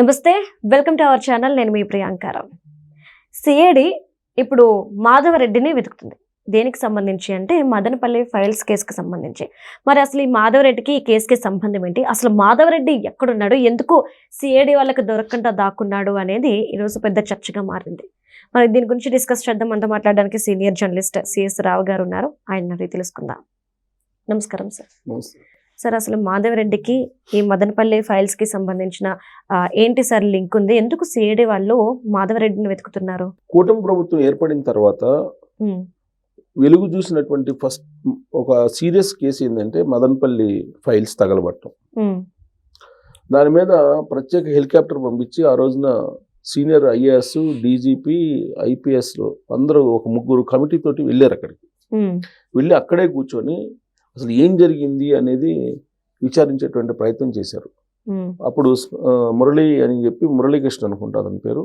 నమస్తే welcome to our channel. నేను మీ ప్రియాంకారం CID ఇప్పుడు మాధవరెడ్డిని వెతుకుతుంది. దేనికి సంబంధించి అంటే మదనపల్లి ఫైల్స్ కేసుకి సంబంధించి. మరి అసలు ఈ మాధవరెడ్డికి ఈ కేసుకి సంబంధం ఏంటి? అసలు మాధవరెడ్డి ఎక్కడున్నాడు? ఎందుకు సిఐడి వాళ్ళకి దొరకకుండా దాక్కున్నాడు అనేది ఈరోజు పెద్ద చర్చగా మారింది. మరి దీని గురించి డిస్కస్ చేద్దాం. అంతా మాట్లాడడానికి సీనియర్ జర్నలిస్ట్ సిఎస్ రావు గారు ఉన్నారు. ఆయన తెలుసుకుందాం. నమస్కారం సార్. సార్ అసలు మాధవరెడ్డికి ఈ మదనపల్లి ఫైల్స్కి సంబంధించిన ఏంటి సార్ లింక్ ఉంది? ఎందుకు సిఐడి వాళ్ళు మాధవరెడ్డిని వెతుకుతున్నారు? కూటమి ప్రభుత్వం ఏర్పడిన తర్వాత వెలుగు చూసినటువంటి ఫస్ట్ ఒక సీరియస్ కేసు ఏంటంటే మదనపల్లి ఫైల్స్ తగలబట్టం దాని మీద ప్రత్యేక హెలికాప్టర్ పంపించి ఆ రోజున సీనియర్ ఐఏఎస్ డీజీపీ ఐపీఎస్ అందరూ ఒక ముగ్గురు కమిటీ తోటి వెళ్ళారు అక్కడికి. వెళ్ళి అక్కడే కూర్చొని అసలు ఏం జరిగింది అనేది విచారించేటువంటి ప్రయత్నం చేశారు. అప్పుడు మురళి అని చెప్పి మురళీకృష్ణ అనుకుంటా అతని పేరు.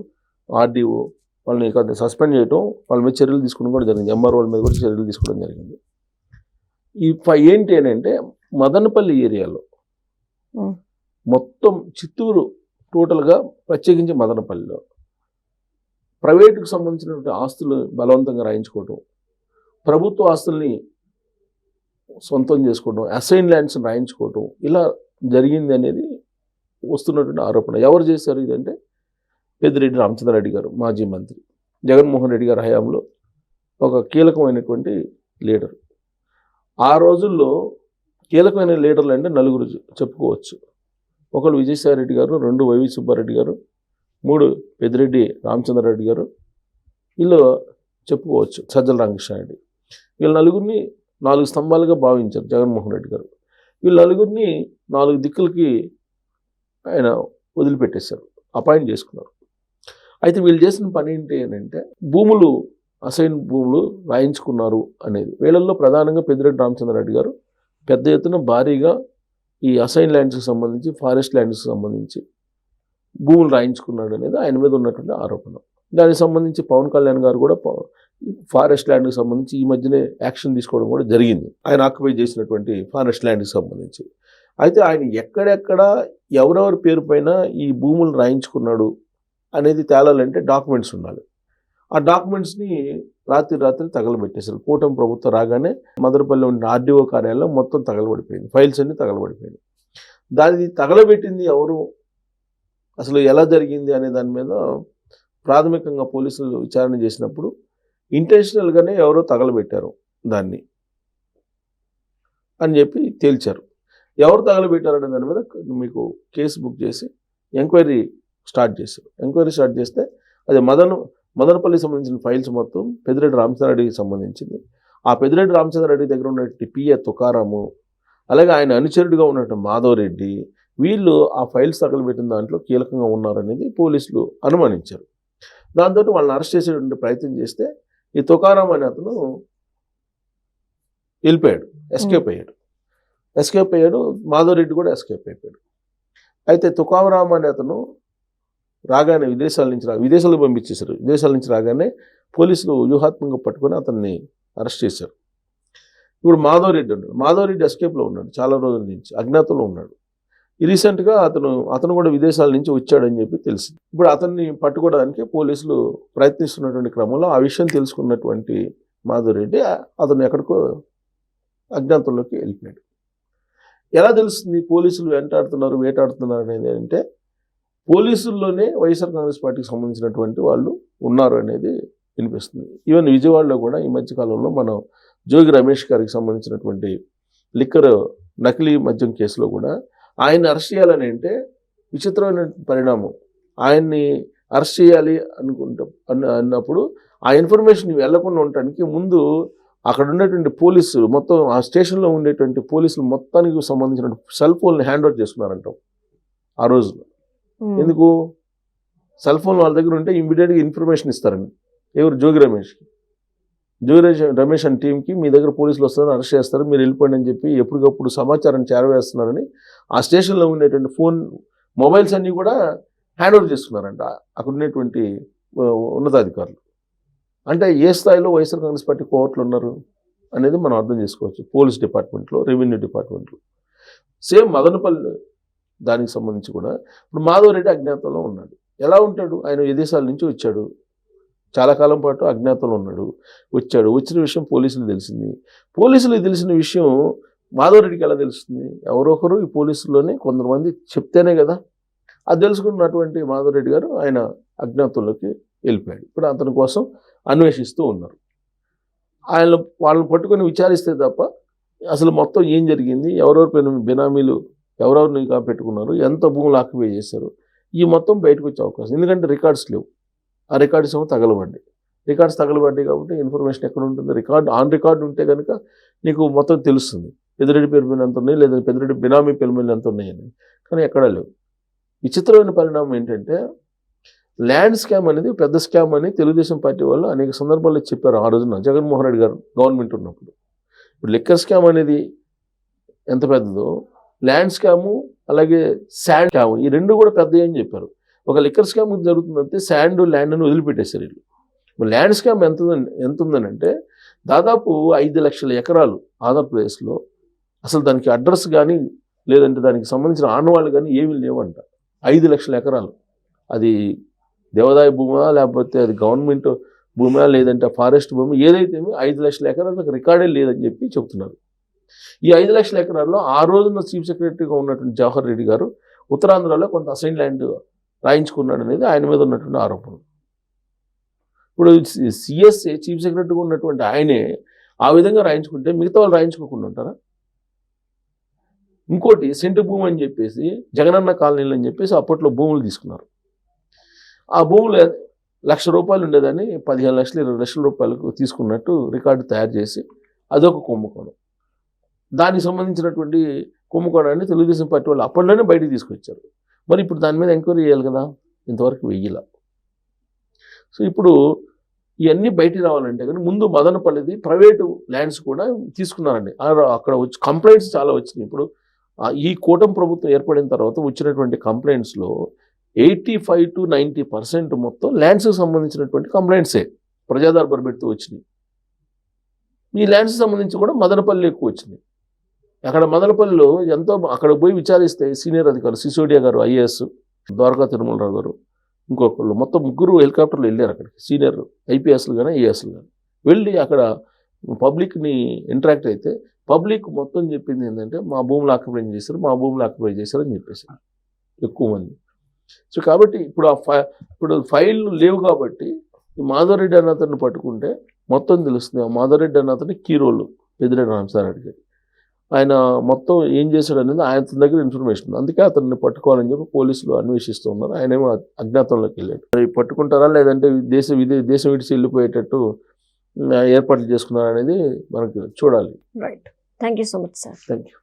ఆర్డీఓ వాళ్ళని సస్పెండ్ చేయటం వాళ్ళ మీద చర్యలు తీసుకోవడం కూడా జరిగింది. ఎంఆర్ వాళ్ళ మీద కూడా చర్యలు తీసుకోవడం జరిగింది. ఈ ఏంటి అని అంటే మదనపల్లి ఏరియాలో. మొత్తం చిత్తూరు టోటల్గా ప్రత్యేకించి మదనపల్లిలో ప్రైవేటుకు సంబంధించినటువంటి ఆస్తులు బలవంతంగా రాయించుకోవటం ప్రభుత్వ ఆస్తుల్ని సొంతం చేసుకోవడం అసైన్ ల్యాండ్స్ రాయించుకోవటం ఇలా జరిగింది అనేది వస్తున్నటువంటి ఆరోపణ. ఎవరు చేశారు ఇదంటే పెద్దిరెడ్డి రామచంద్రారెడ్డి గారు మాజీ మంత్రి. జగన్మోహన్ రెడ్డి గారి హయాంలో ఒక కీలకమైనటువంటి లీడర్. ఆ రోజుల్లో కీలకమైన లీడర్లు అంటే నలుగురు చెప్పుకోవచ్చు. ఒకరు విజయసాయి రెడ్డి గారు రెండు వైవి సుబ్బారెడ్డి గారు మూడు పెద్దిరెడ్డి రామచంద్రారెడ్డి గారు. వీళ్ళు చెప్పుకోవచ్చు సజ్జల రామకృష్ణారెడ్డి. వీళ్ళ నలుగురిని నాలుగు స్తంభాలుగా భావించారు జగన్మోహన్ రెడ్డి గారు. వీళ్ళు నలుగురిని నాలుగు దిక్కులకి ఆయన వదిలిపెట్టేశారు అపాయింట్ చేసుకున్నారు. అయితే వీళ్ళు చేసిన పని ఏంటి అని అంటే భూములు అసైన్ భూములు రాయించుకున్నారు అనేది. వీళ్ళల్లో ప్రధానంగా పెద్దిరెడ్డి రామచంద్రారెడ్డి గారు పెద్ద ఎత్తున భారీగా ఈ అసైన్ ల్యాండ్స్కి సంబంధించి ఫారెస్ట్ ల్యాండ్స్కి సంబంధించి భూములు రాయించుకున్నాడు అనేది ఆయన మీద ఉన్నటువంటి ఆరోపణ. దానికి సంబంధించి పవన్ కళ్యాణ్ గారు కూడా ఫారెస్ట్ ల్యాండ్కి సంబంధించి ఈ మధ్యనే యాక్షన్ తీసుకోవడం కూడా జరిగింది. ఆయన ఆక్యుపై చేసినటువంటి ఫారెస్ట్ ల్యాండ్కి సంబంధించి. అయితే ఆయన ఎక్కడెక్కడ ఎవరెవరి పేరు పైన ఈ భూములు రాయించుకున్నాడు అనేది తేలాలంటే డాక్యుమెంట్స్ ఉండాలి. ఆ డాక్యుమెంట్స్ని రాత్రి రాత్రి తగలబెట్టేశారు. కూటమి ప్రభుత్వం రాగానే మదనపల్లి ఉన్న ఆర్డీఓ కార్యాలయం మొత్తం తగలబడిపోయింది. ఫైల్స్ అన్ని తగలబడిపోయింది దాన్ని తగలబెట్టింది ఎవరు? అసలు ఎలా జరిగింది అనే దాని మీద ప్రాథమికంగా పోలీసులు విచారణ చేసినప్పుడు ఇంటెన్షనల్గానే ఎవరో తగలబెట్టారు దాన్ని అని చెప్పి తేల్చారు. ఎవరు తగలబెట్టారనే దాని మీద మీకు కేసు బుక్ చేసి ఎంక్వైరీ స్టార్ట్ చేశారు. ఎంక్వైరీ స్టార్ట్ చేస్తే అది మదన్ మదనపల్లికి సంబంధించిన ఫైల్స్ మొత్తం పెద్దిరెడ్డి రామచంద్రరెడ్డికి సంబంధించింది. ఆ పెద్దిరెడ్డి రామచంద్రరెడ్డి దగ్గర ఉన్నటువంటి పిఏ తుకారాము అలాగే ఆయన అనుచరుడిగా ఉన్నటువంటి మాధవరెడ్డి వీళ్ళు ఆ ఫైల్స్ తగలబెట్టిన దాంట్లో కీలకంగా ఉన్నారనేది పోలీసులు అనుమానించారు. దాంతో వాళ్ళని అరెస్ట్ చేసేటువంటి ప్రయత్నం చేస్తే ఈ తుకారాం అనే అతను వెళ్ళిపోయాడు. ఎస్కేప్ అయ్యాడు. ఎస్కేప్ అయ్యాడు. మాధవరెడ్డి కూడా ఎస్కేప్ అయిపోయాడు. అయితే తుకారాం అనే అతను రాగానే విదేశాల నుంచి రా విదేశాలకు పంపించేశారు. విదేశాల నుంచి రాగానే పోలీసులు వ్యూహాత్మకంగా పట్టుకొని అతన్ని అరెస్ట్ చేశారు. ఇప్పుడు మాధవరెడ్డి ఉన్నాడు. మాధవరెడ్డి ఎస్కేప్లో ఉన్నాడు. చాలా రోజుల నుంచి అజ్ఞాతంలో ఉన్నాడు. రీసెంట్గా అతను అతను కూడా విదేశాల నుంచి వచ్చాడని చెప్పి తెలిసింది. ఇప్పుడు అతన్ని పట్టుకోవడానికి పోలీసులు ప్రయత్నిస్తున్నటువంటి క్రమంలో ఆ విషయం తెలుసుకున్నటువంటి మాధురెడ్డి అతను ఎక్కడికో అజ్ఞాతంలోకి వెళ్ళిపోయాడు. ఎలా తెలుస్తుంది పోలీసులు వెంటాడుతున్నారు వేటాడుతున్నారు అనేది అంటే పోలీసుల్లోనే వైఎస్ఆర్ కాంగ్రెస్ పార్టీకి సంబంధించినటువంటి వాళ్ళు ఉన్నారు అనేది వినిపిస్తుంది. ఈవెన్ విజయవాడలో కూడా ఈ మధ్యకాలంలో మనం జోగి రమేష్ గారికి సంబంధించినటువంటి లిక్కర్ నకిలీ మద్యం కేసులో కూడా ఆయన్ని అరెస్ట్ చేయాలని అంటే విచిత్రమైన పరిణామం. ఆయన్ని అరెస్ట్ చేయాలి అనుకుంటా అన్న అన్నప్పుడు ఆ ఇన్ఫర్మేషన్ వెళ్ళకుండా ఉండటానికి ముందు అక్కడ ఉండేటువంటి పోలీసులు మొత్తం ఆ స్టేషన్లో ఉండేటువంటి పోలీసులు మొత్తానికి సంబంధించిన సెల్ ఫోన్ని హ్యాండ్ ఓవర్ చేసుకున్నారంటాం ఆ రోజు. ఎందుకు? సెల్ ఫోన్ వాళ్ళ దగ్గర ఉంటే ఇమీడియట్గా ఇన్ఫర్మేషన్ ఇస్తారండి. ఎవరు? జోగి రమేష్కి. జోగి రమేష్- అండ్ టీంకి మీ దగ్గర పోలీసులు వస్తారు అరెస్ట్ చేస్తారు మీరు వెళ్ళిపోండి అని చెప్పి ఎప్పటికప్పుడు సమాచారం చేరవేస్తున్నారని ఆ స్టేషన్లో ఉండేటువంటి ఫోన్ మొబైల్స్ అన్నీ కూడా హ్యాండ్ ఓవర్ చేసుకున్నారంట. అక్కడ ఉండేటువంటి ఉన్నతాధికారులు. అంటే ఏ స్థాయిలో వైఎస్ఆర్ కాంగ్రెస్ పార్టీ కోర్టులు ఉన్నారు అనేది మనం అర్థం చేసుకోవచ్చు. పోలీస్ డిపార్ట్మెంట్లో రెవెన్యూ డిపార్ట్మెంట్లో. సేమ్ మదనపల్లి దానికి సంబంధించి కూడా ఇప్పుడు మాధవరెడ్డి అజ్ఞాతంలో ఉన్నాడు. ఎలా ఉంటాడు? ఆయన విదేశాల నుంచి వచ్చాడు. చాలా కాలం పాటు అజ్ఞాతంలో ఉన్నాడు. వచ్చాడు. వచ్చిన విషయం పోలీసులు తెలిసింది. పోలీసులు తెలిసిన విషయం మాధవరెడ్డికి ఎలా తెలుస్తుంది? ఎవరో ఒకరు ఈ పోలీసుల్లోనే కొంతమంది చెప్తేనే కదా. అది తెలుసుకున్నటువంటి మాధవరెడ్డి గారు ఆయన అజ్ఞాతంలోకి వెళ్ళిపోయాడు. ఇప్పుడు అతని కోసం అన్వేషిస్తూ ఉన్నారు. ఆయన వాళ్ళని పట్టుకొని విచారిస్తే తప్ప అసలు మొత్తం ఏం జరిగింది? ఎవరెవరి పైన బినామీలు ఎవరెవరిని పెట్టుకున్నారు ఎంత భూములు ఆక్యుపై చేశారు? ఈ మొత్తం బయటకు వచ్చే అవకాశం. ఎందుకంటే రికార్డ్స్ లేవు. ఆ రికార్డ్స్ ఏమో తగలబడ్డాయి రికార్డ్స్ తగలబడ్డాయి కాబట్టి ఇన్ఫర్మేషన్ ఎక్కడ ఉంటుంది రికార్డ్ ఆన్ రికార్డు ఉంటే కనుక నీకు మొత్తం తెలుస్తుంది. పెద్దరెడ్డి పేరు మీద ఎంత ఉన్నాయి? లేదా పెద్దరెడ్డి బినామీ పేరు మీద ఎంత ఉన్నాయని. కానీ ఎక్కడా లేవు. విచిత్రమైన పరిణామం ఏంటంటే ల్యాండ్ స్కామ్ అనేది పెద్ద స్కామ్ అని తెలుగుదేశం పార్టీ వాళ్ళు అనేక సందర్భాల్లో చెప్పారు ఆ రోజున. జగన్మోహన్ రెడ్డి గారు గవర్నమెంట్ ఉన్నప్పుడు. ఇప్పుడు లిక్కర్ స్కామ్ అనేది ఎంత పెద్దదో ల్యాండ్ స్కాము అలాగే శాండ్ స్కాము ఈ రెండు కూడా పెద్ద అని చెప్పారు. ఒక లిక్కర్ స్కామ్ జరుగుతుందంటే శాండ్ ల్యాండ్ అని వదిలిపెట్టేశారు వీళ్ళు. ల్యాండ్ స్కామ్ ఎంత ఉందని- ఎంత ఉందనంటే దాదాపు ఐదు లక్షల ఎకరాలు ఆంధ్రప్రదేశ్లో అసలు దానికి అడ్రస్ కానీ లేదంటే దానికి సంబంధించిన ఆనవాళ్ళు కానీ ఏమీ లేవంట. ఐదు లక్షల ఎకరాలు. అది దేవాదాయ భూమా లేకపోతే అది గవర్నమెంట్ భూమా లేదంటే ఫారెస్ట్ భూమి ఏదైతే ఐదు లక్షల ఎకరాలకు రికార్డే లేదని చెప్పి చెప్తున్నారు. ఈ ఐదు లక్షల ఎకరాల్లో ఆ రోజున చీఫ్ సెక్రటరీగా ఉన్నటువంటి జవహర్ రెడ్డి గారు ఉత్తరాంధ్రలో కొంత అసైన్ ల్యాండ్ రాయించుకున్నాడు అనేది ఆయన మీద ఉన్నటువంటి ఆరోపణ ఇప్పుడు సిఎస్ఏ చీఫ్ సెక్రటరీగా ఉన్నటువంటి ఆయనే ఆ విధంగా రాయించుకుంటే మిగతా వాళ్ళు రాయించుకోకుండా ఉంటారా? ఇంకోటి సెంటు భూమి అని చెప్పేసి జగనన్న కాలనీలు అని చెప్పేసి అప్పట్లో భూములు తీసుకున్నారు. ఆ భూములు లక్ష రూపాయలు ఉండేదని పదిహేను లక్షలు ఇరవై లక్షల రూపాయలకు తీసుకున్నట్టు రికార్డు తయారు చేసి అదొక కుంభకోణం. దానికి సంబంధించినటువంటి కుంభకోణాన్ని తెలుగుదేశం పార్టీ వాళ్ళు అప్పట్లోనే బయటికి తీసుకొచ్చారు. మరి ఇప్పుడు దాని మీద ఎంక్వైరీ చేయాలి కదా? ఇంతవరకు వెయ్యిల. సో ఇప్పుడు ఇవన్నీ బయటికి రావాలంటే కానీ ముందు మదనపల్లిది ప్రైవేటు ల్యాండ్స్ కూడా తీసుకున్నారండి. అక్కడ వచ్చి కంప్లైంట్స్ చాలా వచ్చినాయి. ఇప్పుడు ఈ కూటమి ప్రభుత్వం ఏర్పడిన తర్వాత వచ్చినటువంటి కంప్లైంట్స్లో eighty five to ninety percent మొత్తం ల్యాండ్స్కి సంబంధించినటువంటి కంప్లైంట్సే ప్రజాదర్బార్ పెడుతూ వచ్చినాయి. ఈ ల్యాండ్స్కి సంబంధించి కూడా మదనపల్లి ఎక్కువ వచ్చినాయి. అక్కడ మదనపల్లిలో ఎంతో అక్కడ పోయి విచారిస్తే సీనియర్ అధికారులు సిసోడియా గారు ఐఏఎస్ ద్వారకా తిరుమలరావు గారు ఇంకొకళ్ళు మొత్తం ముగ్గురు హెలికాప్టర్లు వెళ్ళారు అక్కడికి సీనియర్ ఐపీఎస్లు కానీ ఐఏఎస్లు కానీ వెళ్ళి అక్కడ పబ్లిక్ని ఇంటరాక్ట్ అయితే పబ్లిక్ మొత్తం చెప్పింది ఏంటంటే మా భూములు ఆక్యుపై చేశారు మా భూములు ఆక్యుపై చేశారు అని చెప్పేసి. ఎక్కువ మంది. సో కాబట్టి ఇప్పుడు ఆ ఫై ఇప్పుడు ఫైల్ లేవు కాబట్టి మాధవరెడ్డి అన్న అతన్ని పట్టుకుంటే మొత్తం తెలుస్తుంది. ఆ మాధవరెడ్డి అన్న అతని కీ రోల్ పెద్దిరెడ్డి రామసారెడ్డి గారు. ఆయన మొత్తం ఏం చేశాడు అనేది ఆయన దగ్గర ఇన్ఫర్మేషన్. ఉంది అందుకే అతన్ని పట్టుకోవాలని చెప్పి పోలీసులు అన్వేషిస్తూ ఉన్నారు. ఆయనేమో అజ్ఞాతంలోకి వెళ్ళాడు. మరి పట్టుకుంటారా? లేదంటే దేశ విదే దేశం విడిచి వెళ్ళిపోయేటట్టు ఏర్పాట్లు చేసుకున్నారా అనేది మనకు చూడాలి. Right thank you so much sir thank you